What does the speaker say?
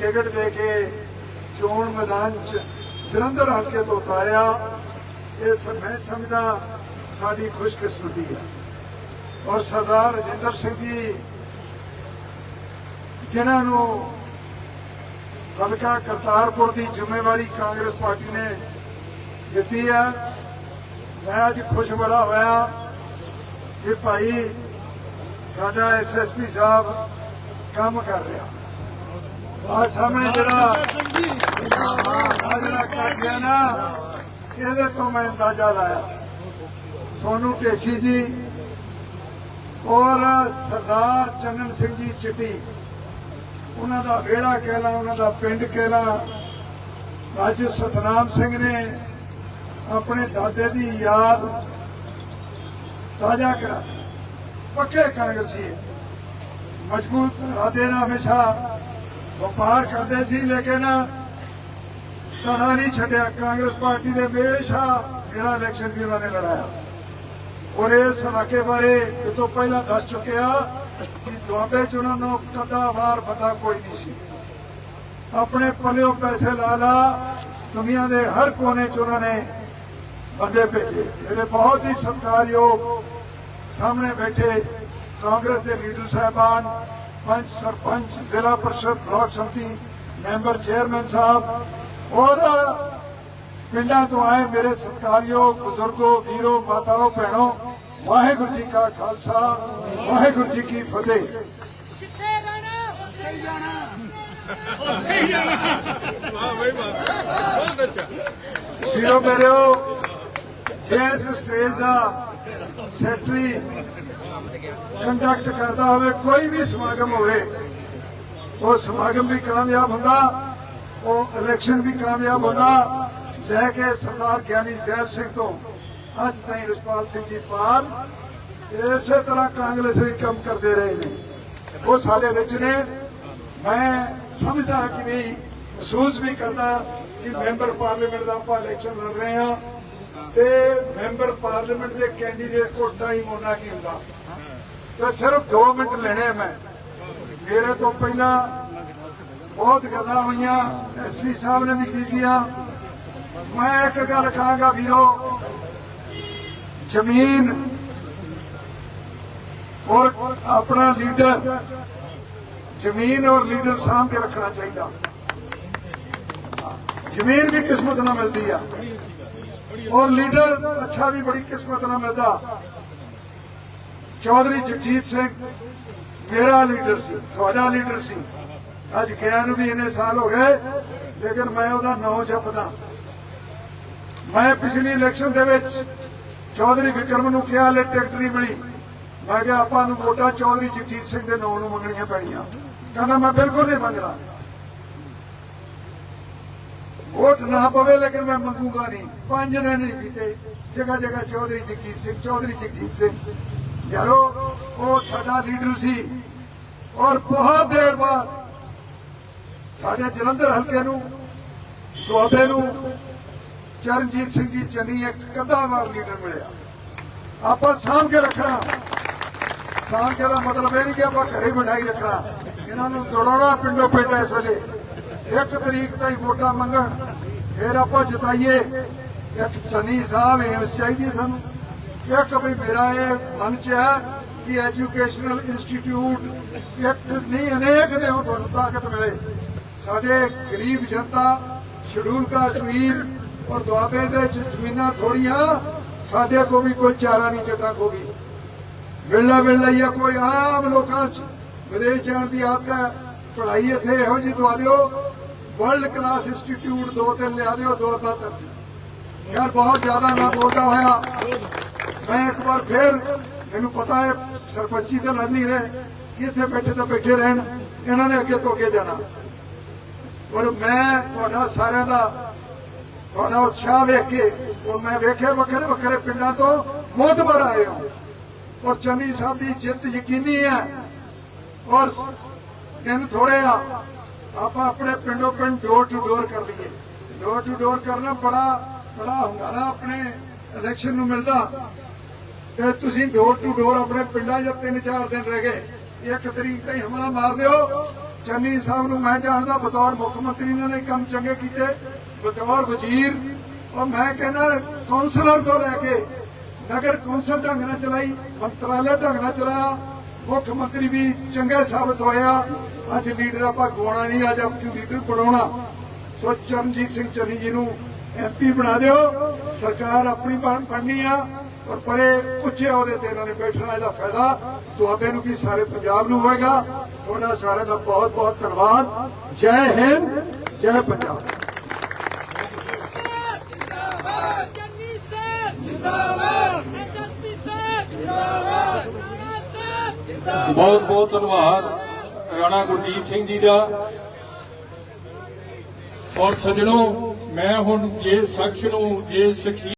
Ticket ਦੇ ਕੇ ਚੋਣ ਮੈਦਾਨ 'ਚ ਜਲੰਧਰ ਹਲਕੇ ਤੋਂ ਉਤਾਰਿਆ ਇਹ ਮੈਂ ਸਮਝਦਾ ਸਾਡੀ ਖੁਸ਼ਕਿਸਮਤੀ ਹੈ। ਔਰ ਸਰਦਾਰ ਰਜਿੰਦਰ ਸਿੰਘ ਜੀ, ਜਿਨ੍ਹਾਂ ਨੂੰ ਹਲਕਾ ਕਰਤਾਰਪੁਰ ਦੀ ਜ਼ਿੰਮੇਵਾਰੀ ਕਾਂਗਰਸ ਪਾਰਟੀ ਨੇ ਦਿੱਤੀ ਹੈ, ਮੈਂ ਅੱਜ ਖੁਸ਼ ਬੜਾ ਹੋਇਆ ਕਿ ਭਾਈ ਸਾਡਾ ਐਸਐਸਪੀ ਸਾਹਿਬ ਕੰਮ ਕਰ ਰਿਹਾ। ਆ ਸਾਹਮਣੇ ਜਿਹੜਾ ਆ ਜਿਹੜਾ ਕੱਟ ਨਾ, ਇਹਦੇ ਤੋਂ ਮੈਂ ਅੰਦਾਜ਼ਾ ਲਾਇਆ। ਸੋਨੂ ਢੇਸੀ ਜੀ ਔਰ ਸਰਦਾਰ ਚੰਨਨ ਸਿੰਘ ਜੀ ਚਿੱਟੀ, ਉਹਨਾਂ ਦਾ ਵਿਹੜਾ ਕਹਿਲਾ ਉਹਨਾਂ ਦਾ ਪਿੰਡ ਕਹਿਲਾ ਅੱਜ ਸਤਨਾਮ ਸਿੰਘ ਨੇ ਆਪਣੇ ਦਾਦੇ ਦੀ ਯਾਦ ਤਾਜ਼ਾ ਕਰਾ ਪੱਕੇ ਕਾਂਗਰਸੀ ਮਜ਼ਬੂਤ ਇਰਾਦੇ ਨਾਲ ਹਮੇਸ਼ਾ ਵਪਾਰ ਕਰਦੇ ਸੀ, ਲੇਕਿਨ ਤੜਾ ਨਹੀਂ ਛੱਡਿਆ। ਕਾਂਗਰਸ ਪਾਰਟੀ ਦੇ ਹਮੇਸ਼ਾ ਮੇਰਾ ਇਲੈਕਸ਼ਨ ਵੀ ਉਹਨਾਂ ਨੇ ਲੜਾਇਆ। ਔਰ ਇਸ ਇਲਾਕੇ ਬਾਰੇ ਤੋਂ ਪਹਿਲਾਂ ਦੱਸ ਚੁੱਕਿਆ ਕਿ ਦੁਆਬੇ ਚ ਉਹਨਾਂ ਨੂੰ ਕਦਾ ਵਾਰ ਪਤਾ ਕੋਈ ਨਹੀਂ ਸੀ। ਆਪਣੇ ਪੱਲਿਓ ਪੈਸੇ ਲਾ ਲਾ, ਦੁਨੀਆ ਦੇ ਹਰ ਕੋਨੇ ਚ ਉਹਨਾਂ ਨੇ ਬੰਦੇ ਭੇਜੇ। ਮੇਰੇ ਬਹੁਤ ਹੀ ਸਤਿਕਾਰਯੋਗ ਸਾਹਮਣੇ ਬੈਠੇ ਕਾਂਗਰਸ ਦੇ ਲੀਡਰ ਸਾਹਿਬਾਨ panch sarpanch zila parishad block samiti member chairman sahib ਔਰ ਪਿੰਡਾਂ ਤੋਂ ਆਏ ਮੇਰੇ ਸਤਿਕਾਰਯੋਗ ਬਜ਼ੁਰਗੋ ਵੀਰੋ ਮਾਤਾਓ ਭੈਣੋ ਵਾਹਿਗੁਰੂ ਜੀ ਕਾ ਖਾਲਸਾ ਵਾਹਿਗੁਰੂ ਜੀ ਕੀ ਫਤਿਹ। ਕਿੱਥੇ ਰਹਿਣਾ ਉੱਥੇ ਹੀ ਜਾਣਾ। ਵਾਹ ਬਈ ਵਾਹ। ਬਹੁਤ ਅੱਛਾ। ਵੀਰੋ ਮੇਰਿਓ ਜੇ ਇਸ ਸਟੇਜ ਦਾ ਸੈਕਟਰੀ ਕੰਡਕਟ ਕਰਦਾ ਹੋਵੇ, ਕੋਈ ਵੀ ਸਮਾਗਮ ਹੋਵੇ, ਉਹ ਸਮਾਗਮ ਵੀ ਕਾਮਯਾਬ ਹੁੰਦਾ, ਉਹ ਇਲੈਕਸ਼ਨ ਵੀ ਕਾਮਯਾਬ ਹੁੰਦਾ। ਲੈ ਕੇ ਸਰਦਾਰ ਗਿਆਨੀ ਜ਼ੈਲ ਸਿੰਘ ਤੋਂ ਅੱਜ ਤਾਈਂ ਰਿਸ਼ਪਾਲ ਸਿੰਘ ਜੀ ਪਾਲ ਇਸੇ ਤਰ੍ਹਾਂ ਕਾਂਗਰਸ ਲਈ ਕੰਮ ਕਰਦੇ ਰਹੇ ਨੇ। ਉਹ ਸਾਡੇ ਵਿੱਚ ਨੇ। ਮੈਂ ਸਮਝਦਾ ਕਿ ਵੀ ਮਹਿਸੂਸ ਵੀ ਕਰਦਾ ਕਿ ਮੈਂਬਰ ਪਾਰਲੀਮੈਂਟ ਦਾ ਆਪਾਂ ਇਲੈਕਸ਼ਨ ਲੜ ਰਹੇ ਹਾਂ ਤੇ ਮੈਂਬਰ ਪਾਰਲੀਮੈਂਟ ਦੇ ਕੈਂਡੀਡੇਟ ਕੋਲ ਟਾਈਮ ਹੋਣਾ ਕੀ ਹੁੰਦਾ? ਤੇ ਸਿਰਫ 2 ਮਿੰਟ ਲੈਣੇ ਮੈਂ। ਮੇਰੇ ਤੋਂ ਪਹਿਲਾਂ ਬਹੁਤ ਗੱਲਾਂ ਹੋਈਆਂ ਐਸਪੀ ਸਾਹਿਬ ਨੇ ਵੀ ਕੀਤੀਆਂ। ਮੈਂ ਇੱਕ ਗੱਲ ਕਹਾਂਗਾ ਵੀਰੋ, ਜ਼ਮੀਨ ਔਰ ਆਪਣਾ ਲੀਡਰ, ਜ਼ਮੀਨ ਔਰ ਲੀਡਰ ਸਾਂਭ ਕੇ ਰੱਖਣਾ ਚਾਹੀਦਾ। ਜ਼ਮੀਨ ਵੀ ਕਿਸਮਤ ਨਾਲ ਮਿਲਦੀ ਆ। ਔਰ ਲੀਡਰ ਅੱਛਾ ਵੀ ਬੜੀ ਕਿਸਮਤ ਨਾਲ ਮਿਲਦਾ। ਚੌਧਰੀ ਜਗਜੀਤ ਸਿੰਘ, ਮੇਰਾ ਲੀਡਰ ਸੀ, ਤੁਹਾਡਾ ਲੀਡਰ ਸੀ। ਅੱਜ ਗਿਆ ਨੂੰ ਵੀ ਇੰਨੇ ਸਾਲ ਹੋ ਗਏ, ਲੇਕਿਨ ਮੈਂ ਉਹਦਾ ਨਾਂ ਜਪਦਾ। ਮੈਂ ਪਿਛਲੀ ਇਲੈਕਸ਼ਨ ਦੇ ਵਿੱਚ ਚੌਧਰੀ ਵਿਕਰਮ ਨੂੰ ਕਿਹਾ, ਲੈ ਟਿਕਟ ਨਹੀਂ ਮਿਲੀ। ਮੈਂ ਕਿਹਾ, ਆਪਾਂ ਨੂੰ ਵੋਟਾਂ ਚੌਧਰੀ ਜਗਜੀਤ ਸਿੰਘ ਦੇ ਨਾਂ ਨੂੰ ਮੰਗਣੀਆਂ ਪੈਣੀਆਂ। ਕਹਿੰਦਾ, ਮੈਂ ਬਿਲਕੁਲ ਨਹੀਂ ਮੰਗਦਾ। ਵੋਟ ਨਾ ਪਵੇ, ਲੇਕਿਨ ਮੈਂ ਮੰਗੂਗਾ ਨਹੀਂ। ਪੰਜ ਦਿਨ ਨਹੀਂ ਬੀਤੇ। ਜਗ੍ਹਾ ਜਗ੍ਹਾ ਚੌਧਰੀ ਜਗਜੀਤ ਸਿੰਘ, ਚੌਧਰੀ ਜਗਜੀਤ ਸਿੰਘ। ਯਾਰੋ ਉਹ ਸਾਡਾ ਲੀਡਰ ਸੀ, ਔਰ ਬਹੁਤ ਦੇਰ ਬਾਅਦ ਸਾਡੇ ਜਲੰਧਰ ਹਲਕੇ ਨੂੰ, ਦੁਆਬੇ ਨੂੰ ਚਰਨਜੀਤ ਸਿੰਘ ਜੀ ਚੰਨੀ ਇੱਕ ਕਦਾਵਾਰ ਲੀਡਰ ਮਿਲਿਆ। ਆਪਾਂ ਸਾਂਭ ਕੇ ਰੱਖਣਾ। ਸਾਂਭ ਕੇ ਦਾ ਮਤਲਬ ਇਹ ਨਹੀਂ ਕਿ ਆਪਾਂ ਘਰੇ ਬਿਠਾਈ ਰੱਖਣਾ। ਇਹਨਾਂ ਨੂੰ ਦੌੜਾਉਣਾ ਪਿੰਡੋਂ ਪਿੰਡ ਇਸ ਵੇਲੇ। ਇੱਕ ਤਰੀਕ ਤਾਈਂ ਵੋਟਾਂ ਮੰਗਣ, ਫਿਰ ਆਪਾਂ ਜਿਤਾਈਏ। ਇੱਕ ਚੰਨੀ ਸਾਹਿਬ ਏਮਸ ਚਾਹੀਦੀ ਸਾਨੂੰ ਇੱਕ ਵੀ ਮੇਰਾ ਇਹ ਮਨ ਚ ਹੈ ਕਿ ਐਜੂਕੇਸ਼ਨਲ ਇੰਸਟੀਚਿਊਟ ਇੱਕ ਨਹੀਂ, ਅਨੇਕ ਨੇ ਉਹ ਤੁਹਾਨੂੰ ਤਾਕਤ ਮਿਲੇ। ਸਾਡੇ ਗਰੀਬ ਜਨਤਾ ਸ਼ਡਿਊਲ ਕਾਸਟ ਵੀਰ ਔਰ ਦੁਆਬੇ ਦੇ ਜ਼ਮੀਨਾਂ ਥੋੜੀਆਂ ਸਾਡੇ ਕੋ ਵੀ ਕੋਈ ਚਾਰਾ ਨਹੀਂ ਚੱਟਾ ਕੋ ਵੀ ਵੇਲਾ ਵੇਲਾ ਹੀ ਕੋਈ ਆਮ ਲੋਕਾਂ ਚ। ਵਿਦੇਸ਼ ਜਾਣ ਦੀ ਆਦਤ ਹੈ। ਪੜ੍ਹਾਈ ਇੱਥੇ ਇਹੋ ਜਿਹੀ ਦਵਾ ਦਿਓ। ਵਰਲਡ ਕਲਾਸ ਇੰਸਟੀਚਿਊਟ ਦੋ ਤਿੰਨ ਲਿਆ ਦਿਓ, ਦੋ ਤਾਂ ਤੱਕ ਯਾਰ ਬਹੁਤ ਜ਼ਿਆਦਾ ਨਾ ਬੋਲਦਾ ਹੋਇਆ। ਮੈਂ ਇੱਕ ਵਾਰ ਫੇਰ ਮੈਨੂੰ ਪਤਾ ਹੈ, ਸਰਪੰਚੀ ਤੇ ਲੜ ਨਹੀਂ ਰਹੇ, ਕਿ ਇੱਥੇ ਬੈਠੇ ਤਾਂ ਬੈਠੇ ਰਹਿਣ, ਇਹਨਾਂ ਨੇ ਅੱਗੇ ਤੋਂ ਅੱਗੇ ਜਾਣਾ। ਔਰ ਮੈਂ ਤੁਹਾਡਾ ਸਾਰਿਆਂ ਦਾ ਤੁਹਾਡਾ ਉਤਸ਼ਾਹ ਵੇਖ ਕੇ ਉਹ ਮੈਂ ਵੇਖਿਆ ਵੱਖਰੇ ਵੱਖਰੇ ਪਿੰਡਾਂ ਤੋਂ ਮੋਤਬਰ ਆਏ ਹੋ। ਔਰ ਚੰਨੀ ਸਾਹਿਬ ਦੀ ਜਿੱਤ ਯਕੀਨੀ ਹੈ। ਔਰ ਦਿਨ ਥੋੜੇ ਆ, ਆਪਾਂ ਆਪਣੇ ਪਿੰਡੋਂ ਪਿੰਡ ਡੋਰ ਟੂ ਡੋਰ ਕਰ ਲਈਏ। ਡੋਰ ਟੂ ਡੋਰ ਕਰਨਾ ਬੜਾ ਬੜਾ ਹੁੰਗਾਰਾ ਆਪਣੇ ਇਲੈਕਸ਼ਨ ਨੂੰ ਮਿਲਦਾ। ਤੇ ਤੁਸੀਂ ਡੋਰ ਟੂ ਡੋਰ ਆਪਣੇ ਪਿੰਡਾਂ 'ਚ ਤਿੰਨ ਚਾਰ ਦਿਨ ਰਹਿ ਗਏ। ਇੱਕ ਤਰੀਕ ਤਾਈਂ ਹਮਲਾ ਮਾਰ ਦਿਓ। ਚੰਨੀ ਸਾਹਿਬ ਨੂੰ ਮੈਂ ਜਾਣਦਾ ਬਤੌਰ ਮੁੱਖ ਮੰਤਰੀ ਇਹਨਾਂ ਨੇ ਕੰਮ ਚੰਗੇ ਕੀਤੇ। ਬਤੌਰ ਵਜ਼ੀਰ ਔਰ ਮੈਂ ਕਹਿੰਦਾ ਕਾਉਂਸਲਰ ਤੋਂ ਲੈ ਕੇ ਨਗਰ ਕੌਂਸਲ ਢੰਗ ਨਾਲ ਚਲਾਈ, ਮੰਤਰਾਲੇ ਢੰਗ ਨਾਲ ਚਲਾਇਆ। ਮੁੱਖ ਮੰਤਰੀ ਵੀ ਚੰਗੇ ਸਾਬਤ ਹੋਇਆ। ਅੱਜ ਲੀਡਰ ਆਪਾਂ ਗਵਾਉਣਾ ਨਹੀਂ, ਅੱਜ ਆਪਾਂ ਲੀਡਰ ਬਣਾਉਣਾ। ਸੋ ਚਰਨਜੀਤ ਸਿੰਘ ਚੰਨੀ ਜੀ ਨੂੰ ਐਮਪੀ ਬਣਾ ਦਿਓ। ਸਰਕਾਰ ਆਪਣੀ ਬਣ ਬਣਨੀ ਆ। ਔਰ ਬੜੇ ਉੱਚੇ ਅਹੁਦੇ ਤੇ ਇਹਨਾਂ ਨੇ ਬੈਠਣਾ ਇਹਦਾ ਫਾਇਦਾ। ਤੁਹਾਡੇ ਨੂੰ ਕੀ ਸਾਰੇ ਪੰਜਾਬ ਨੂੰ ਹੋਏਗਾ। ਤੁਹਾਡਾ ਸਾਰਿਆਂ ਦਾ ਬਹੁਤ ਬਹੁਤ ਧੰਨਵਾਦ। ਜੈ ਹਿੰਦ, ਜੈ ਪੰਜਾਬ। ਬਹੁਤ ਬਹੁਤ ਧੰਨਵਾਦ ਰਾਣਾ ਗੁਰਜੀਤ ਸਿੰਘ ਜੀ ਦਾ। ਔਰ ਸੱਜਣੋ, ਮੈਂ ਹੁਣ ਜੇ ਸ਼ਖਸ ਨੂੰ, ਜੇ ਸ਼ਖਸੀ